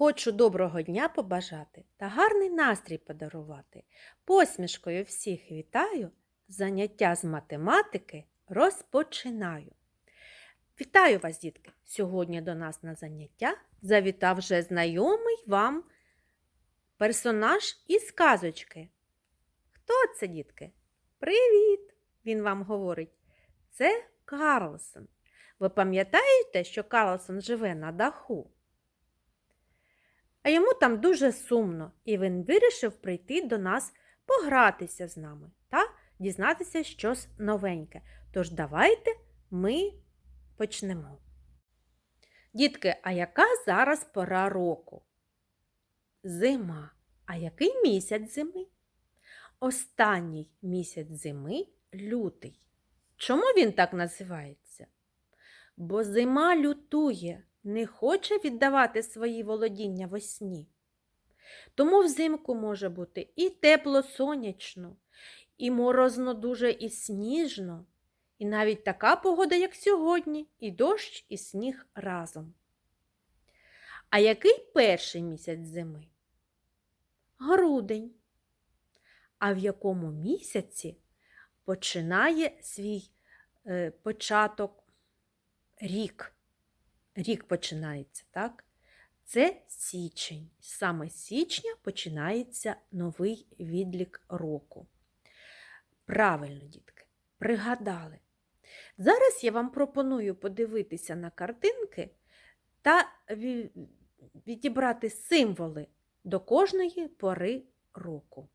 Хочу доброго дня побажати та гарний настрій подарувати. Посмішкою всіх вітаю, заняття з математики розпочинаю. Вітаю вас, дітки! Сьогодні до нас на заняття завітав вже знайомий вам персонаж із казочки. Хто це, дітки? Привіт! Він вам говорить. Це Карлсон. Ви пам'ятаєте, що Карлсон живе на даху? А йому там дуже сумно, і він вирішив прийти до нас погратися з нами та дізнатися щось новеньке. Тож давайте ми почнемо. Дітки, а яка зараз пора року? Зима. А який місяць зими? Останній місяць зими лютий. Чому він так називається? Бо зима лютує, не хоче віддавати свої володіння весні. Тому взимку може бути і тепло сонячно, і морозно дуже і сніжно, і навіть така погода, як сьогодні, і дощ, і сніг разом. А який перший місяць зими? Грудень. А в якому місяці починає свій е, початок рік? Рік починається, так? Це січень. Саме з січня починається новий відлік року. Правильно, дітки, пригадали. Зараз я вам пропоную подивитися на картинки та відібрати символи до кожної пори року.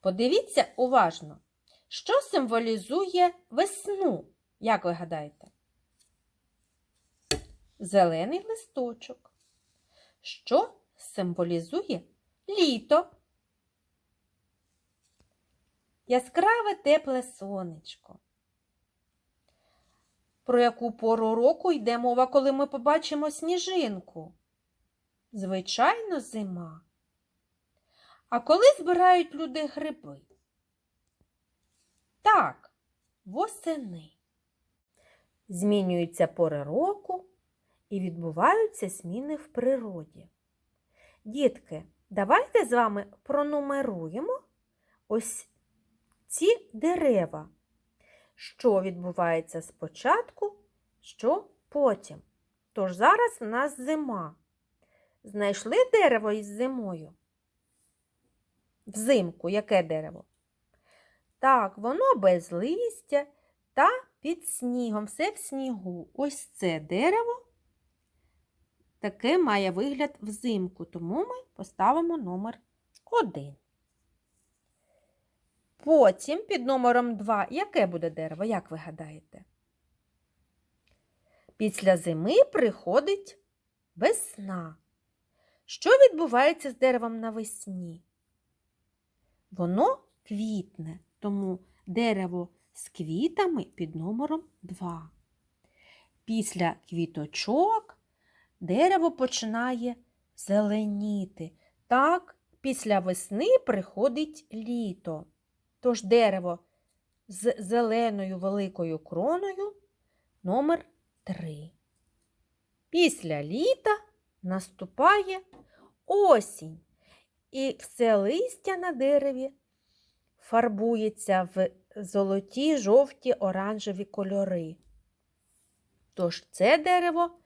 Подивіться уважно, що символізує весну, як ви гадаєте? Зелений листочок. Що символізує літо? Яскраве тепле сонечко. Про яку пору року йде мова, коли ми побачимо сніжинку? Звичайно, зима. А коли збирають люди гриби? Так, восени. Змінюються пори року і відбуваються зміни в природі. Дітки, давайте з вами пронумеруємо ось ці дерева. Що відбувається спочатку, що потім. Тож зараз у нас зима. Знайшли дерево із зимою? Взимку яке дерево? Так, воно без листя та під снігом, все в снігу. Ось це дерево таке має вигляд взимку, тому ми поставимо номер 1. Потім під номером 2 яке буде дерево, як ви гадаєте? Після зими приходить весна. Що відбувається з деревом навесні? Воно квітне, тому дерево з квітами під номером 2. Після квіточок дерево починає зеленіти. Так, після весни приходить літо. Тож дерево з зеленою великою кроною номер 3. Після літа наступає осінь, і все листя на дереві фарбується в золоті, жовті, оранжеві кольори. Тож це дерево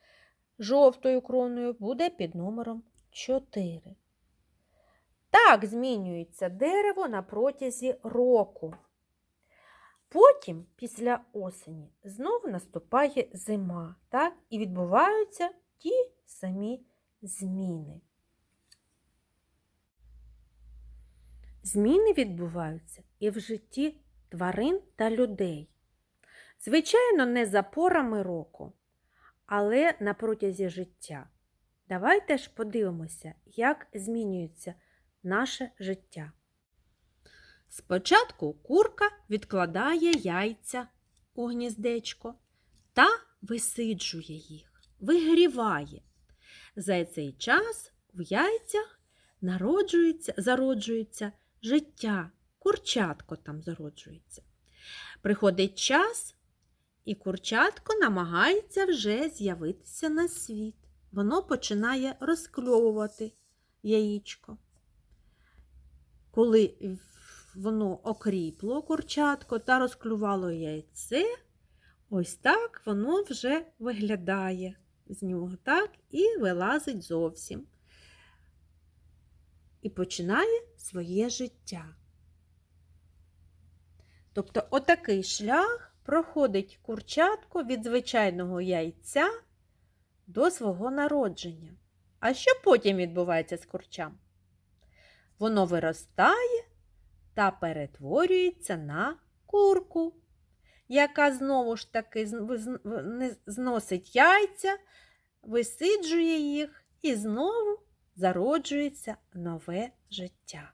жовтою кроною буде під номером 4. Так змінюється дерево на протязі року. Потім, після осені, знову наступає зима, так? і відбуваються ті самі зміни. Зміни відбуваються і в житті тварин та людей. Звичайно, не за порами року, але на протязі життя. Давайте ж подивимося, як змінюється наше життя. Спочатку курка відкладає яйця у гніздечко та висиджує їх, вигріває. За цей час в яйцях народжується, зароджується життя, курчатко там зароджується. Приходить час, і курчатко намагається вже з'явитися на світ. воно починає розкльовувати яєчко. Коли воно окріпло курчатко та розклювало яйце, ось так воно вже виглядає з нього, так, і вилазить зовсім. І починає своє життя. Тобто, отакий шлях проходить курчатко від звичайного яйця до свого народження. А що потім відбувається з курчам? Воно виростає та перетворюється на курку, яка знову ж таки зносить яйця, висиджує їх і знову зароджується нове життя.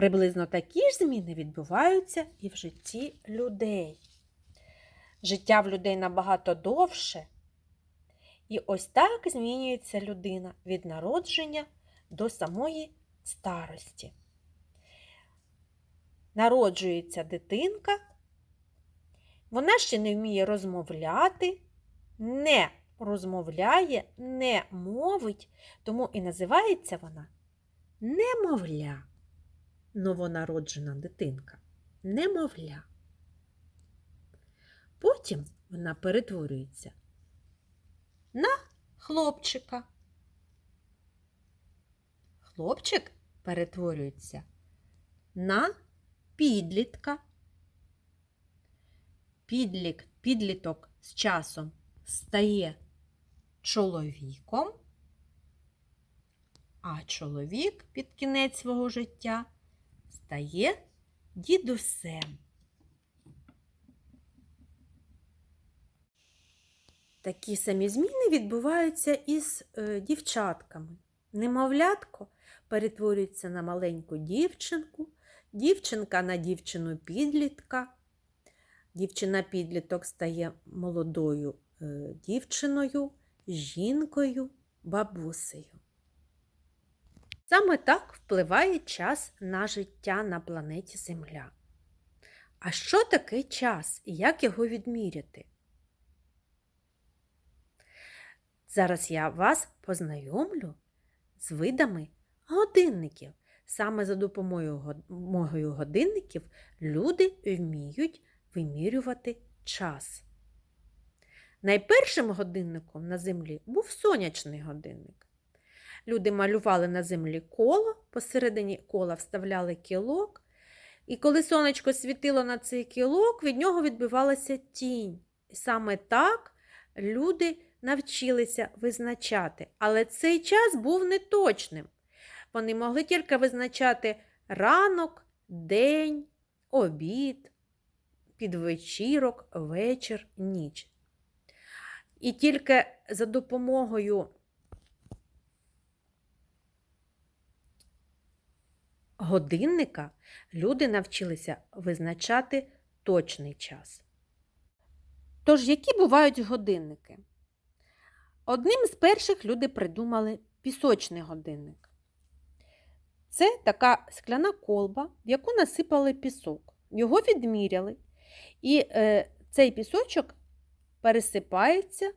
Приблизно такі ж зміни відбуваються і в житті людей. Життя в людей набагато довше. І ось так змінюється людина від народження до самої старості. Народжується дитинка, вона ще не вміє розмовляти, не розмовляє, не мовить, тому і називається вона немовля. Новонароджена дитинка, немовля. Потім вона перетворюється на хлопчика. Хлопчик перетворюється на підлітка. Підлік, підліток з часом стає чоловіком, а чоловік під кінець свого життя стає дідусем. Такі самі зміни відбуваються із е, дівчатками. Немовлятко перетворюється на маленьку дівчинку, дівчинка на дівчину підлітка. Дівчина-підліток стає молодою е, дівчиною, жінкою, бабусею. Саме так впливає час на життя на планеті Земля. А що таке час і як його відміряти? Зараз я вас познайомлю з видами годинників. Саме за допомогою годинників люди вміють вимірювати час. Найпершим годинником на землі був сонячний годинник. Люди малювали на землі коло, посередині кола вставляли кілок, і коли сонечко світило на цей кілок, від нього відбивалася тінь. І саме так люди навчилися визначати. Але цей час був неточним. Вони могли тільки визначати ранок, день, обід, підвечірок, вечір, ніч. І тільки за допомогою годинника люди навчилися визначати точний час. Тож, які бувають годинники? Одним з перших люди придумали пісочний годинник. Це така скляна колба, в яку насипали пісок. Його відміряли, і е, цей пісочок пересипається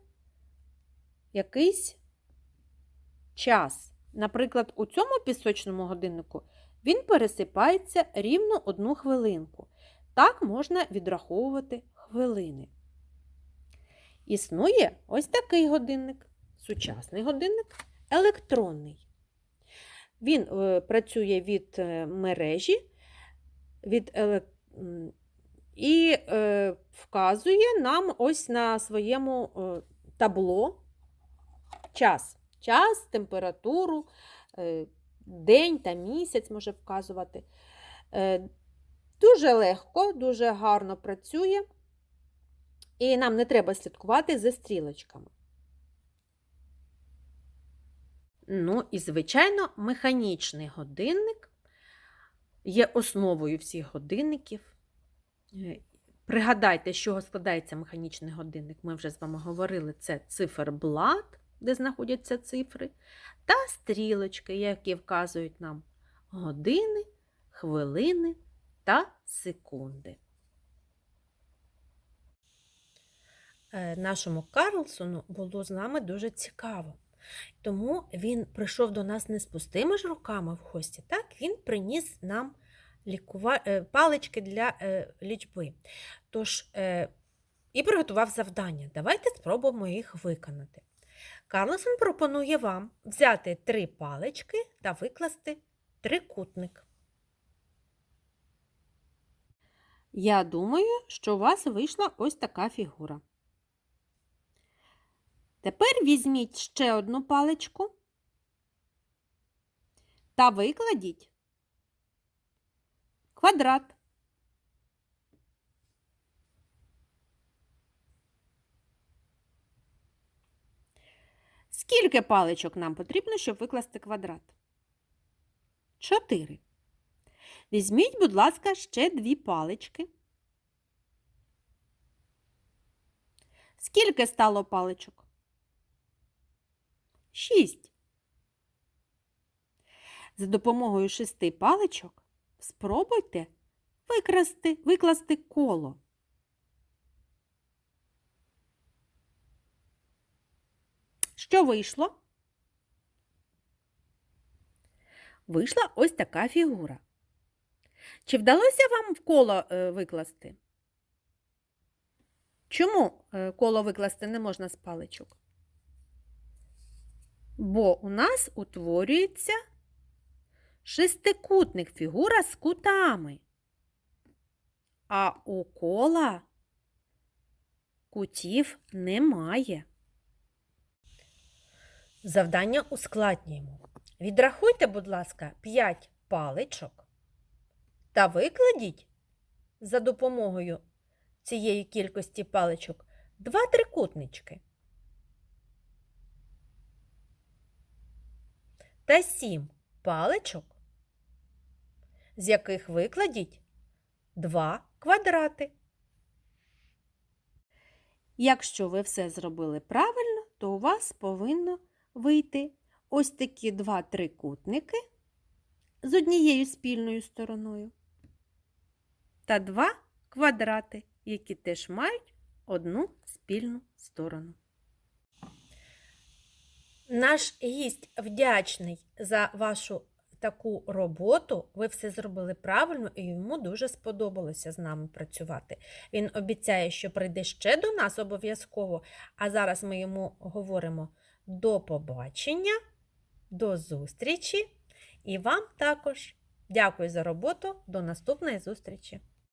якийсь час. Наприклад, у цьому пісочному годиннику він пересипається рівно одну хвилинку. Так можна відраховувати хвилини. Існує ось такий годинник, сучасний годинник, електронний. Він е, працює від е, мережі від еле... і е, вказує нам ось на своєму табло час, час, температуру, день та місяць може вказувати. Е, дуже легко, дуже гарно працює. І нам не треба слідкувати за стрілочками. Ну і, звичайно, механічний годинник є основою всіх годинників. Е, пригадайте, з чого складається механічний годинник. Ми вже з вами говорили, це циферблат, де знаходяться цифри, та стрілочки, які вказують нам години, хвилини та секунди. е, нашому Карлсону було з нами дуже цікаво. Тому він прийшов до нас не з пустими ж руками в гості, так він приніс нам лікува... е, палички для е, лічби. Тож і приготував завдання. Давайте спробуємо їх виконати. Карлсон пропонує вам взяти три палички та викласти трикутник. Я думаю, що у вас вийшла ось така фігура. Тепер візьміть ще одну паличку та викладіть квадрат. Скільки паличок нам потрібно, щоб викласти квадрат? Чотири. Візьміть, будь ласка, ще дві палички. Скільки стало паличок? Шість. За допомогою шести паличок спробуйте викрасти, викласти коло. Що вийшло? Вийшла ось така фігура. Чи вдалося вам в коло е, викласти? Чому е, коло викласти не можна з паличок? Бо у нас утворюється шестикутник фігура з кутами. А у кола кутів немає. Завдання ускладнюємо. Відрахуйте, будь ласка, 5 паличок та викладіть за допомогою цієї кількості паличок два трикутнички. Та 7 паличок, з яких викладіть два квадрати. Якщо ви все зробили правильно, то у вас повинно вийти ось такі два трикутники з однією спільною стороною та два квадрати, які теж мають одну спільну сторону. Наш гість вдячний за вашу таку роботу. Ви все зробили правильно і йому дуже сподобалося з нами працювати. Він обіцяє, що прийде ще до нас обов'язково, а зараз ми йому говоримо до побачення, до зустрічі і вам також. Дякую за роботу. До наступної зустрічі!